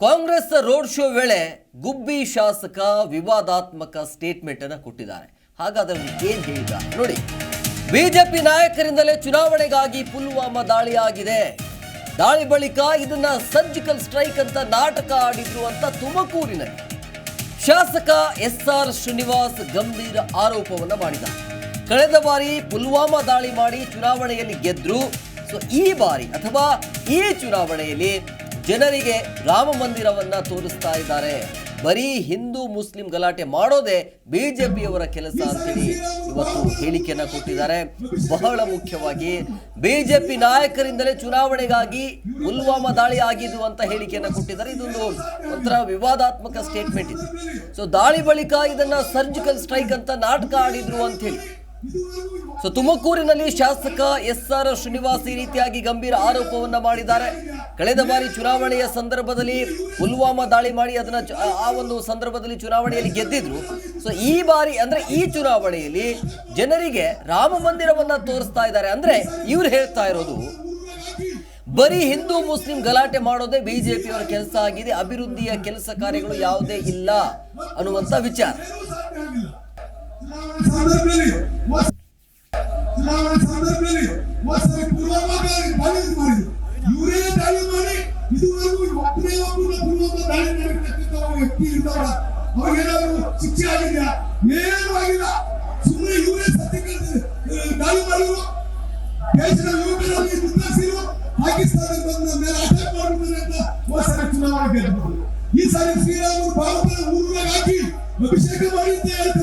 Congress road show ವೇಳೆ ಗುಬ್ಬಿ ಶಾಸಕ ವಿವಾದಾತ್ಮಕ ಸ್ಟೇಟ್ಮೆಂಟ್ ಅನ್ನು ಕೊಟ್ಟಿದ್ದಾರೆ. ಹಾಗಾದ್ರೆ ಏನ್ ಹೇಳಿದ? ನೋಡಿ, ಬಿಜೆಪಿ ನಾಯಕರಿಂದಲೇ ಚುನಾವಣೆಗಾಗಿ ಪುಲ್ವಾಮಾ ದಾಳಿ ಆಗಿದೆ ದಾಳಿ ಬಳಿಕ ಇದನ್ನ ಸರ್ಜಿಕಲ್ ಸ್ಟ್ರೈಕ್ ಅಂತ ನಾಟಕ ಆಡಿದ್ರು ಅಂತ ತುಮಕೂರಿನಲ್ಲಿ ಶಾಸಕ ಎಸ್ ಆರ್ ಶ್ರೀನಿವಾಸ್ ಗಂಭೀರ ಆರೋಪವನ್ನ ಮಾಡಿದ ಕಳೆದ ಬಾರಿ ಪುಲ್ವಾಮಾ ದಾಳಿ ಮಾಡಿ ಚುನಾವಣೆಯಲ್ಲಿ ಗೆದ್ರು. ಸೊ ಈ ಬಾರಿ ಅಥವಾ ಈ ಚುನಾವಣೆಯಲ್ಲಿ ಜನರಿಗೆ ರಾಮ ಮಂದಿರವನ್ನ ತೋರಿಸ್ತಾ ಇದ್ದಾರೆ. ಬರೀ ಹಿಂದೂ ಮುಸ್ಲಿಂ ಗಲಾಟೆ ಮಾಡೋದೇ ಬಿಜೆಪಿಯವರ ಕೆಲಸ ಅಂತೇಳಿ ಇವತ್ತು ಹೇಳಿಕೆಯನ್ನ ಕೊಟ್ಟಿದ್ದಾರೆ. ಬಹಳ ಮುಖ್ಯವಾಗಿ ಬಿಜೆಪಿ ನಾಯಕರಿಂದಲೇ ಚುನಾವಣೆಗಾಗಿ ಪುಲ್ವಾಮಾ ದಾಳಿ ಆಗಿದ್ದು ಅಂತ ಹೇಳಿಕೆಯನ್ನ ಕೊಟ್ಟಿದ್ದಾರೆ. ಇದೊಂದು ಒಂಥರ ವಿವಾದಾತ್ಮಕ ಸ್ಟೇಟ್ಮೆಂಟ್ ಇದೆ. ಸೊ ದಾಳಿ ಬಳಿಕ ಇದನ್ನ ಸರ್ಜಿಕಲ್ ಸ್ಟ್ರೈಕ್ ಅಂತ ನಾಟಕ ಆಡಿದ್ರು ಅಂತ ಹೇಳಿ. ಸೊ ತುಮಕೂರಿನಲ್ಲಿ ಶಾಸಕ ಎಸ್ ಆರ್ ಶ್ರೀನಿವಾಸ್ ಈ ರೀತಿಯಾಗಿ ಗಂಭೀರ ಆರೋಪವನ್ನು ಮಾಡಿದ್ದಾರೆ. ಕಳೆದ ಬಾರಿ ಚುನಾವಣೆಯ ಸಂದರ್ಭದಲ್ಲಿ ಪುಲ್ವಾಮಾ ದಾಳಿ ಮಾಡಿ ಅದನ್ನ ಆ- ಒಂದು ಸಂದರ್ಭದಲ್ಲಿ ಚುನಾವಣೆಯಲ್ಲಿ ಗೆದ್ದಿದ್ರು. ಸೊ ಈ ಬಾರಿ ಅಂದ್ರೆ ಈ ಚುನಾವಣೆಯಲ್ಲಿ ಜನರಿಗೆ ರಾಮ ಮಂದಿರವನ್ನ ತೋರಿಸ್ತಾ ಇದ್ದಾರೆ. ಅಂದ್ರೆ ಇವ್ರು ಹೇಳ್ತಾ ಇರೋದು, ಬರೀ ಹಿಂದೂ ಮುಸ್ಲಿಂ ಗಲಾಟೆ ಮಾಡೋದೇ ಬಿಜೆಪಿಯವರ ಕೆಲಸ ಆಗಿದೆ, ಅಭಿವೃದ್ಧಿಯ ಕೆಲಸ ಕಾರ್ಯಗಳು ಯಾವುದೇ ಇಲ್ಲ ಅನ್ನುವಂತ ವಿಚಾರ. ಚುನಾವಣೆ ಸಂದರ್ಭದಲ್ಲಿ ಮೋಸ- ಚುನಾವಣೆ ಸಂದರ್ಭದಲ್ಲಿ ಮೋಸದ ಪೂರ್ವಭಾವಿ ದಾಳಿ ಮಾಡಿದ್ರು. ಇವರೇ ದಾಳಿ ಮಾಡಿ ಇದುವರೆಗೂ ಒಬ್ಬರೇ ಒಬ್ಬರನ್ನ ಪೂರ್ವಭಾವಿ ದಾಳಿ ಮಾಡಿರ್ತಕ್ಕಂಥ ವ್ಯಕ್ತಿ ಇರ್ತಾರ ಅವ್ರಿಗೇನಾದ್ರು ಶಿಕ್ಷೆ ಆಗಿದ್ಯಾ? ಏನೂ ಆಗಿಲ್ಲ. ಸುಮ್ಮನೆ ಇವರೇ ಸತ್ಯಕ್ಕೆ ದಾಳಿ ಮಾಡಿದ್ರು. ದೇಶದ ಯುವಕರಲ್ಲಿ ದುರ್ದಾಸಿರು ಪಾಕಿಸ್ತಾನದ ಬಂದ ಮೇಲೆ ಅಟ್ಯಾಕ್ ಮಾಡಿದ್ದಾರೆ ಅಂತ ಮೋಸದ ಚುನಾವಣೆ ಗೆದ್ದರು ಈ ಸಾರಿ ಶ್ರೀರಾಮರು ಭಾರತದ ಊರುಗಳಿಗೆ ಹಾಕಿ ಅಭಿಷೇಕ ಮಾಡಿದ್ದೆ ಅಂತ